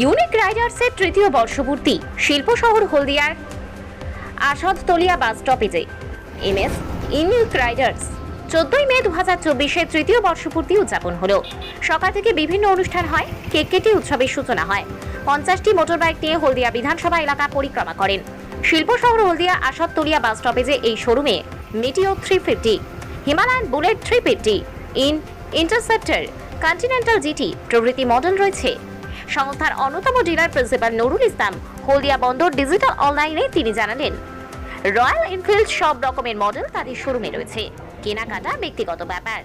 Unique রাইডার্সের তৃতীয় বর্ষপূর্তি, শিল্প শহর হলদিয়ার আসাদতলিয়া বাস স্টপেজে। এমএস ইউনিক রাইডার্স, চোদ্দই মে দু হাজার চব্বিশের তৃতীয় বর্ষপূর্তি উদযাপন হলো। সকাল থেকে বিভিন্ন অনুষ্ঠান হয়, কেক কেটে উৎসবের সূচনা হয়। পঞ্চাশটি মোটরবাইক নিয়ে হলদিয়া বিধানসভা এলাকা পরিক্রমা করেন। শিল্প শহর হলদিয়া আসাদতলিয়া বাস স্টপেজে এই শোরুমে Meteor three fifty Himalayan bullet three fifty in interceptor continental GT প্রভৃতি মডেল রয়েছে। সংস্থার অন্যতম ডিলার প্রিন্সিপাল নুরুল ইসলাম। হলদিয়া বন্দর ডিজিটাল অনলাইনে তিনি জানালেন, রয়্যাল এনফিল্ড সব রকমের মডেল তাদের শোরুমে রয়েছে। কেনাকাটা ব্যক্তিগত ব্যাপার।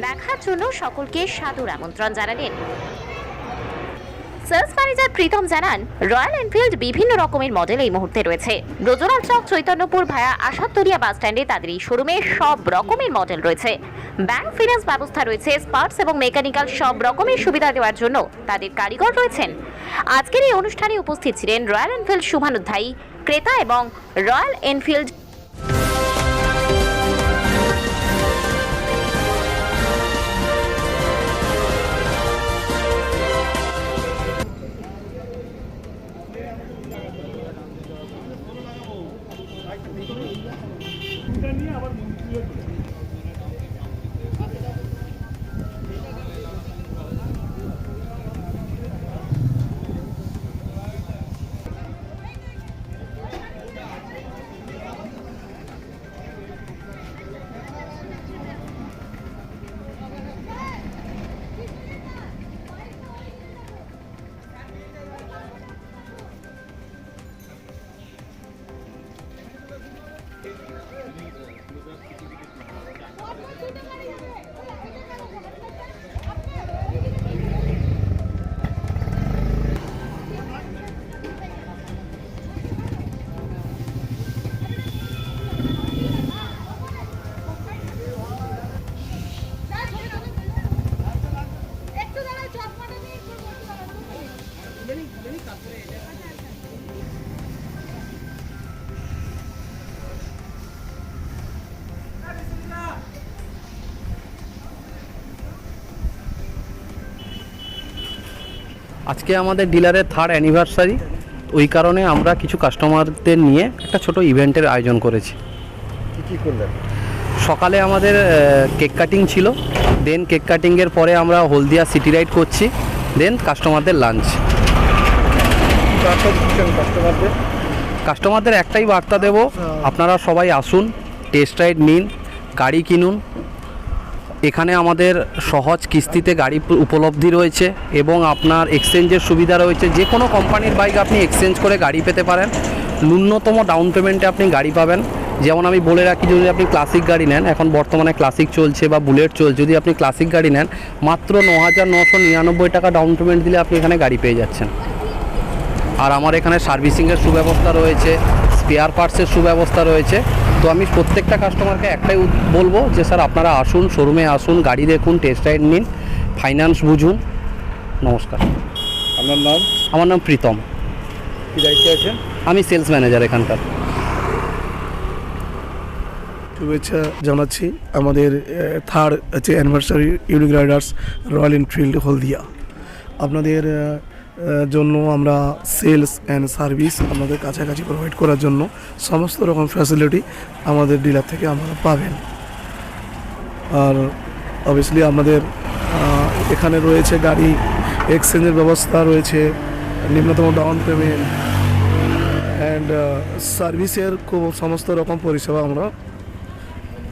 দেখার জন্য সকলকে সাধুর আমন্ত্রণ জানালেন। সেলস ম্যানেজার প্রীতম জানান, রয়্যাল এনফিল্ড বিভিন্ন রকমের মডেল এই মুহূর্তে রয়েছে। ব্রজলাল চক চৈতন্যপুর ভায়া আসাদতরিয়া বাস স্ট্যান্ডে তাদের এই শোরুমে সব রকমের মডেল রয়েছে। ব্যাংক ফিনান্স ব্যবস্থা রয়েছে স্পার্টস এবং মেকানিক্যাল সব রকমের সুবিধা দেওয়ার জন্য তাদের কারিগর রয়েছেন। আজকের এই অনুষ্ঠানে উপস্থিত ছিলেন রয়্যাল এনফিল্ড শুভানুধ্যায়ী, ক্রেতা এবং রয়্যাল এনফিল্ড একটু আজকে আমাদের ডিলারের থার্ড অ্যানিভার্সারি ওই কারণে আমরা কিছু কাস্টমারদের নিয়ে একটা ছোট ইভেন্টের আয়োজন করেছি। কি করলেন? সকালে আমাদের কেক কাটিং ছিল দেন কেক কাটিংয়ের পরে আমরা হলদিয়া সিটি রাইড করছি দেন কাস্টমারদের লাঞ্চ কাস্টমারদের কাস্টমারদের একটাই বার্তা দেব আপনারা সবাই আসুন টেস্ট রাইড নিন গাড়ি কিনুন এখানে আমাদের সহজ কিস্তিতে গাড়ি উপলব্ধি রয়েছে এবং আপনার এক্সচেঞ্জের সুবিধা রয়েছে। যে কোনো কোম্পানির বাইক আপনি এক্সচেঞ্জ করে গাড়ি পেতে পারেন। ন্যূনতম ডাউন পেমেন্টে আপনি গাড়ি পাবেন। যেমন আমি বলে রাখি, যদি আপনি ক্লাসিক গাড়ি নেন, এখন বর্তমানে ক্লাসিক চলছে বা বুলেট চলছে, যদি আপনি ক্লাসিক গাড়ি নেন, মাত্র ন হাজার নশো নিরানব্বই টাকা ডাউন পেমেন্ট দিলে আপনি এখানে গাড়ি পেয়ে যাচ্ছেন। আর আমার এখানে সার্ভিসিংয়ের সুব্যবস্থা রয়েছে। স্পেয়ার পার্টসের সুব্যবস্থা রয়েছে। তো আমি প্রত্যেকটা কাস্টমারকে একটাই বলব যে স্যার আপনারা আসুন শোরুমে আসুন গাড়ি দেখুন টেস্ট রাইড নিন ফাইন্যান্স বুঝুন। নমস্কার। আপনার নাম? আমার নাম প্রীতম। কি দায়িত্বে আছেন? আমি সেলস ম্যানেজার এখানকার। শুভেচ্ছা জানাচ্ছি আমাদের থার্ড হচ্ছে anniversary Unique Riders Royal Enfield Haldia. আপনাদের জন্য আমরা সেলস অ্যান্ড সার্ভিস আপনাদের কাছাকাছি প্রোভাইড করার জন্য সমস্ত রকম ফ্যাসিলিটি আমাদের ডিলার থেকে আপনারা পাবেন। আর অবভিয়াসলি আমাদের এখানে রয়েছে গাড়ি এক্সচেঞ্জের ব্যবস্থা রয়েছে, নিম্নতম ডাউন পেমেন্ট অ্যান্ড সার্ভিসের খুব সমস্ত রকম পরিষেবা আমরা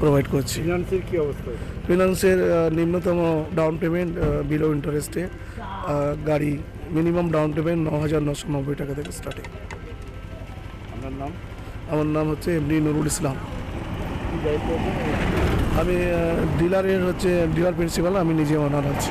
প্রোভাইড করছি। ফিনান্সের কী অবস্থা? ফিনান্সের নিম্নতম ডাউন পেমেন্ট বিলো ইন্টারেস্টে গাড়ি মিনিমাম ডাউন পেমেন্ট ন হাজার নশো নব্বই টাকা থেকে স্টার্টিং আপনার নাম? আমার নাম হচ্ছে এমনি নুরুল ইসলাম। আমি ডিলারের হচ্ছে ডিলার প্রিন্সিপাল আমি নিজে ওনার আছি।